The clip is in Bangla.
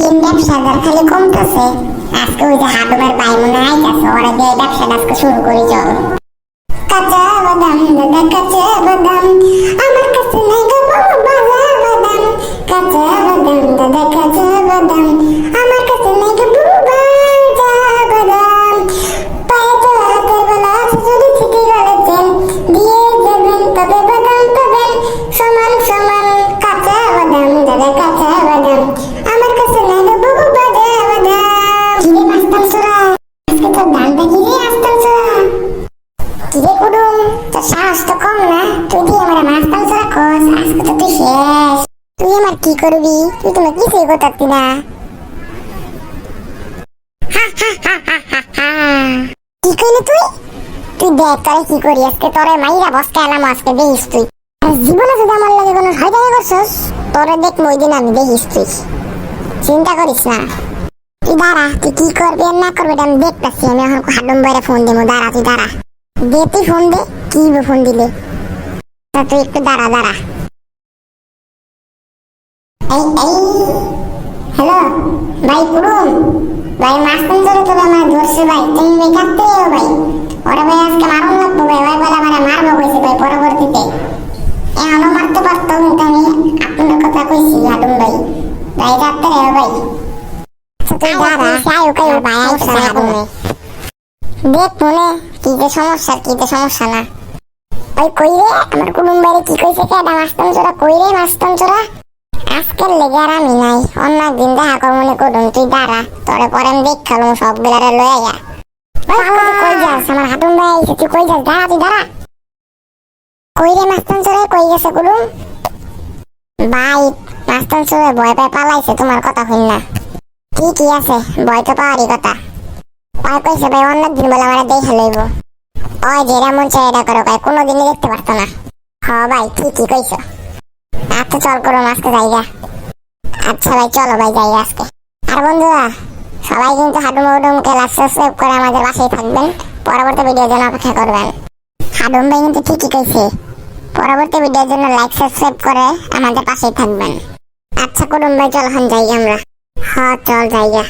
দিন ব্যবসাদার খালি কমতেছে। আজকে ওই যে হাডুমের ভাই মনে আইতাছে ওরা দিয়ে ব্যবসাটা আজকে শুরু করি চল। কাঁচা বাদাম, দাদা, কাঁচা বাদাম। রাখোস আজকে তো তুই শেষ। তুই আমার কি করবি? তুই তো আমার কিছুই করতে না। কি কইলি তুই? তুই দেখ, তোরে কি করি? আজকে তোরে মাইরা বসকে এলাম আজকে দেখিস তুই। জীবনে যদি আমার লাগে কোনো শয়তানি করছস, তোরে দেখ ওই দিন আমি দেখিস তুই। চিন্তা করিস না। তুই দাঁড়া, তুই কি করবি আর না করবি আমি দেখতেছি। আমি এখন হাডুম বাইরে ফোন দেবো দাঁড়া, তুই দাঁড়া। দে, তুই ফোন দে, কি ফোন দিলে? তা তুই একটু দাঁড়া দাঁড়া। এই এই। হ্যালো ভাই কুড়ুম ভাই মাস্তান ধরে তোরা আমার ধরছে ভাই। তুমি ভাই কাটতে ভাই। ওরা ভাই আজকে মারুন লাগবো ভাই। ওই বলে আমার মারবো কইছে ভাই পরবর্তীতে। এখনও মারতে পারতো কিন্তু আমি আপনার কথা কইছি হাডুম ভাই। ভাই কাটতে রে ভাই। আচ্ছা, তুই দাঁড়া। সাই ওকে ভাই আইসা হাডুমে দেখ মনে কি যে সমস্যা কি যে সমস্যা না। ওই কই রে আমার কুটুম বাইরে কি কইছে কে এটা মাস্তান চোরা? কই রে মাস্তান চোরা? আজকের লেগে আর আমি নাই। অন্য একদিন দেখা কর মনে করুন, তুই দাঁড়া। তোরে পরে আমি দেখ খালুম সব বিলারে লয়ে যা কই যাস? আমার হাটুম ভাই তুই কই যাস? দাঁড়া, তুই দাঁড়া। কই রে মাস্তান চোরা কই গেছে কুটুম ভাই, মাস্তান চোরা ভয় পায়, পালাইছে, তোমার কথা হইন না। ঠিকই আছে, ভয় তো পাওয়ারই কথা। ওই কইছে ভাই, অন্য দিন বলে আমার দেখে লইব। ওই যে এরা মন চাই এটা করো ভাই কোনোদিনই দেখতে পারতো না। হ ভাই ঠিকই কইছো? আচ্ছা চল করো আজকে যাইগা আচ্ছা ভাই, চলো ভাই, যাই আজকে। আর বন্ধুরা, সবাই কিন্তু হাডুম হাডুমকে লাইক সাবস্ক্রাইব করে আমাদের পাশেই থাকবেন। পরবর্তী ভিডিওর জন্য অপেক্ষা করবেন। হাডুম ভাই কিন্তু ঠিকই কইছে। পরবর্তী ভিডিওর জন্য লাইক সাবস্ক্রাইব করে আমাদের পাশেই থাকবেন। আচ্ছা কুটুম ভাই, চল এখন যাই আমরা। হ, চল যাইগা